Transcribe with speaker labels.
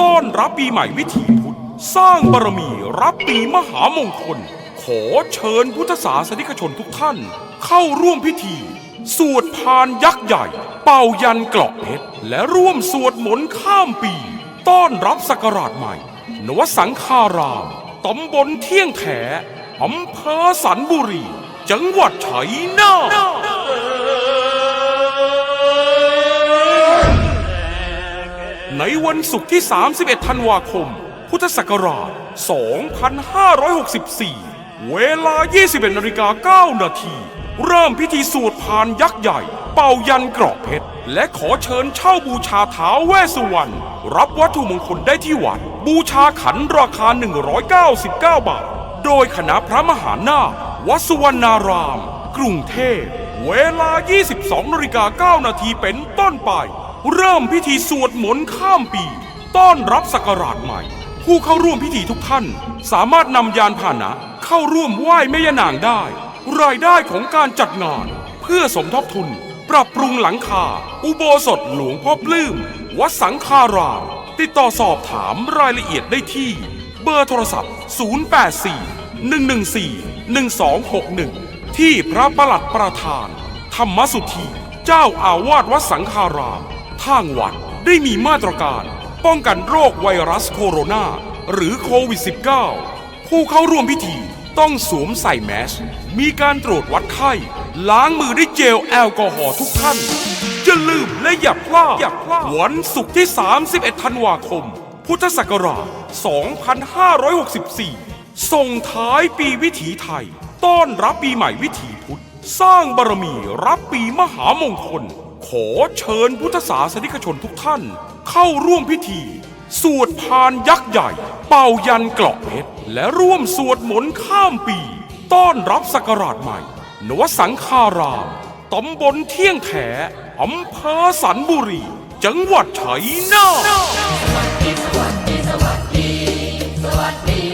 Speaker 1: ต้อนรับปีใหม่วิถีพุทธ สร้างบารมีรับปีมหามงคล ขอเชิญพุทธศาสนิกชนทุกท่าน เข้าร่วมพิธี สวดพานยักษ์ใหญ่ เป่ายันเกราะเพชร และร่วมสวดมนต์ข้ามปี ต้อนรับศักราชใหม่ นวสังคารามตำบลเที่ยงแถอำเภอสันบุรี จังหวัดชัยนา ในวันศุกร์ที่ 31 ธันวาคม พุทธศักราช 2564 เวลา 21นาฬิกา9นาที เริ่มพิธีสวดพานยักษ์ใหญ่ เป่ายันเกราะเพชร และขอเชิญเช่าบูชาท้าวเวสสุวรรณ รับวัตถุมงคลได้ที่วัด บูชาขันราคา 199 บาท โดยคณะพระมหานาควัดสุวรรณาราม กรุงเทพ เวลา 22นาฬิกา9นาทีเป็นต้นไป เริ่มพิธีสวดมนต์ข้ามปี ต้อนรับศักราชใหม่ ผู้เข้าร่วมพิธีทุกท่าน สามารถนำยานพาหนะ เข้าร่วมไหว้แม่ยานางได้ รายได้ของการจัดงาน เพื่อสมทบทุน ปรับปรุงหลังคา อุโบสถหลวงพ่อปลื้มวัดสังฆารามติดต่อสอบถามรายละเอียดได้ที่ เบอร์โทรศัพท์ 084 114 1261 ที่พระประหลัดประธาน ธรรมสุธี เจ้าอาวาสวัดสังฆาราม ทางวัดได้มีมาตรการ ป้องกันโรคไวรัสโคโรนาหรือโควิด -19 ผู้เข้าร่วมพิธีต้องสวมใส่แมส มีการตรวจวัดไข้ ล้างมือด้วยเจลแอลกอฮอล์ทุกท่านอย่าลืมและอย่าพลาดวันศุกร์ที่ 31 ธันวาคม พุทธศักราช 2564 ส่งท้ายปีวิถีไทย ต้อนรับปีใหม่วิถีพุทธ สร้างบารมีรับปีมหามงคล อเชิญพุทธศาสนิกชนทุกท่าน เข้าร่วมพิธี สวดพานยักษ์ใหญ่ เป่ายันเกราะเพชร และร่วมสวดมนต์ข้ามปี ต้อนรับศักราชใหม่ นวสังคารามตำบลเที่ยงแถอำเภอสันบุรี จังหวัดชัยนาท
Speaker 2: ข